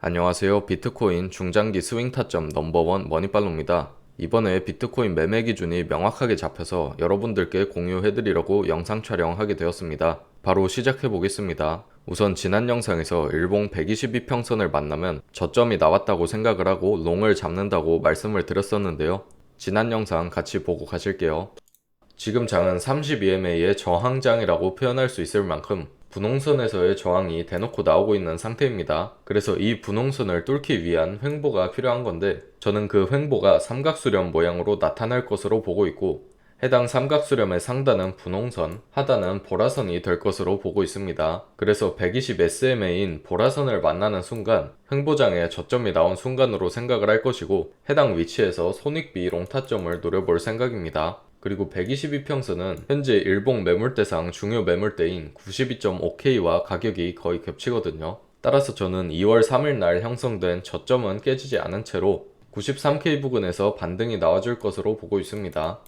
안녕하세요. 비트코인 중장기 스윙 타점 넘버원 머니빨로입니다. 이번에 비트코인 매매 기준이 명확하게 잡혀서 여러분들께 공유해드리려고 영상 촬영하게 되었습니다. 바로 시작해 보겠습니다. 우선 지난 영상에서 일봉 122평선을 만나면 저점이 나왔다고 생각을 하고 롱을 잡는다고 말씀을 드렸었는데요. 지난 영상 같이 보고 가실게요. 지금 장은 32MA의 저항장이라고 표현할 수 있을 만큼 분홍선에서의 저항이 대놓고 나오고 있는 상태입니다. 그래서 이 분홍선을 뚫기 위한 횡보가 필요한 건데 저는 그 횡보가 삼각수렴 모양으로 나타날 것으로 보고 있고 해당 삼각수렴의 상단은 분홍선, 하단은 보라선이 될 것으로 보고 있습니다. 그래서 120SMA인 보라선을 만나는 순간 횡보장에 저점이 나온 순간으로 생각을 할 것이고 해당 위치에서 손익비 롱타점을 노려볼 생각입니다. 그리고 122평선은 현재 일봉 매물대상 중요 매물대인 92.5K와 가격이 거의 겹치거든요. 따라서 저는 2월 3일 날 형성된 저점은 깨지지 않은 채로 93K 부근에서 반등이 나와줄 것으로 보고 있습니다.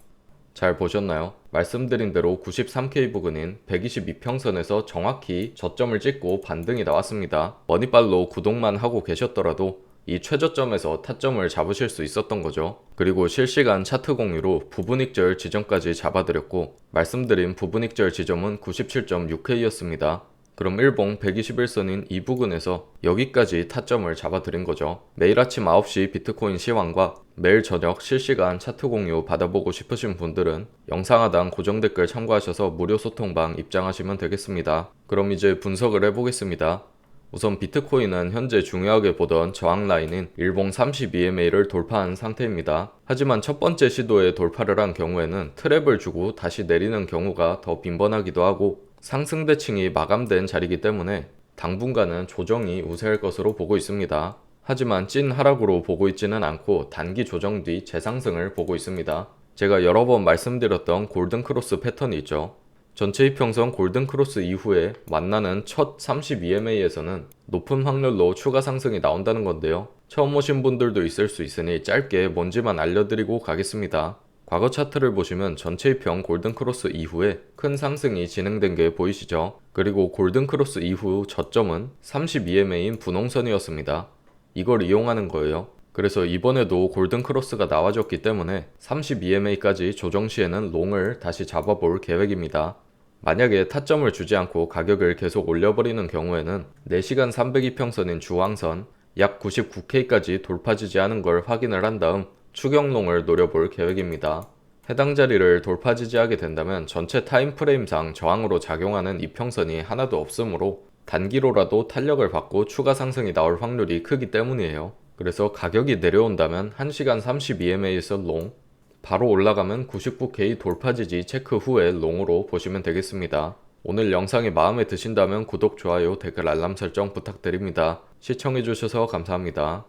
잘 보셨나요? 말씀드린 대로 93K 부근인 122평선에서 정확히 저점을 찍고 반등이 나왔습니다. 머니빨로 구독만 하고 계셨더라도 이 최저점에서 타점을 잡으실 수 있었던 거죠. 그리고 실시간 차트 공유로 부분익절 지점까지 잡아드렸고 말씀드린 부분익절 지점은 97.6K였습니다. 그럼 일봉 121선인 이 부근에서 여기까지 타점을 잡아드린 거죠. 매일 아침 9시 비트코인 시황과 매일 저녁 실시간 차트 공유 받아보고 싶으신 분들은 영상 하단 고정 댓글 참고하셔서 무료 소통방 입장하시면 되겠습니다. 그럼 이제 분석을 해보겠습니다. 우선 비트코인은 현재 중요하게 보던 저항 라인인 일봉 32MA를 돌파한 상태입니다. 하지만 첫 번째 시도에 돌파를 한 경우에는 트랩을 주고 다시 내리는 경우가 더 빈번하기도 하고 상승 대칭이 마감된 자리이기 때문에 당분간은 조정이 우세할 것으로 보고 있습니다. 하지만 찐 하락으로 보고 있지는 않고 단기 조정 뒤 재상승을 보고 있습니다. 제가 여러 번 말씀드렸던 골든 크로스 패턴이 있죠. 전체 이평선 골든 크로스 이후에 만나는 첫 32MA에서는 높은 확률로 추가 상승이 나온다는 건데요. 처음 오신 분들도 있을 수 있으니 짧게 뭔지만 알려드리고 가겠습니다. 과거 차트를 보시면 전체 이평 골든 크로스 이후에 큰 상승이 진행된 게 보이시죠? 그리고 골든 크로스 이후 저점은 32MA인 분홍선이었습니다. 이걸 이용하는 거예요. 그래서 이번에도 골든 크로스가 나와줬기 때문에 32MA까지 조정 시에는 롱을 다시 잡아볼 계획입니다. 만약에 타점을 주지 않고 가격을 계속 올려버리는 경우에는 4시간 302평선인 주황선 약 99K까지 돌파지지 않은 걸 확인을 한 다음 추경롱을 노려볼 계획입니다. 해당 자리를 돌파 지지하게 된다면 전체 타임프레임상 저항으로 작용하는 이평선이 하나도 없으므로 단기로라도 탄력을 받고 추가 상승이 나올 확률이 크기 때문이에요. 그래서 가격이 내려온다면 1시간 32MA에서 롱, 바로 올라가면 99K 돌파 지지 체크 후에 롱으로 보시면 되겠습니다. 오늘 영상이 마음에 드신다면 구독, 좋아요, 댓글 알람 설정 부탁드립니다. 시청해주셔서 감사합니다.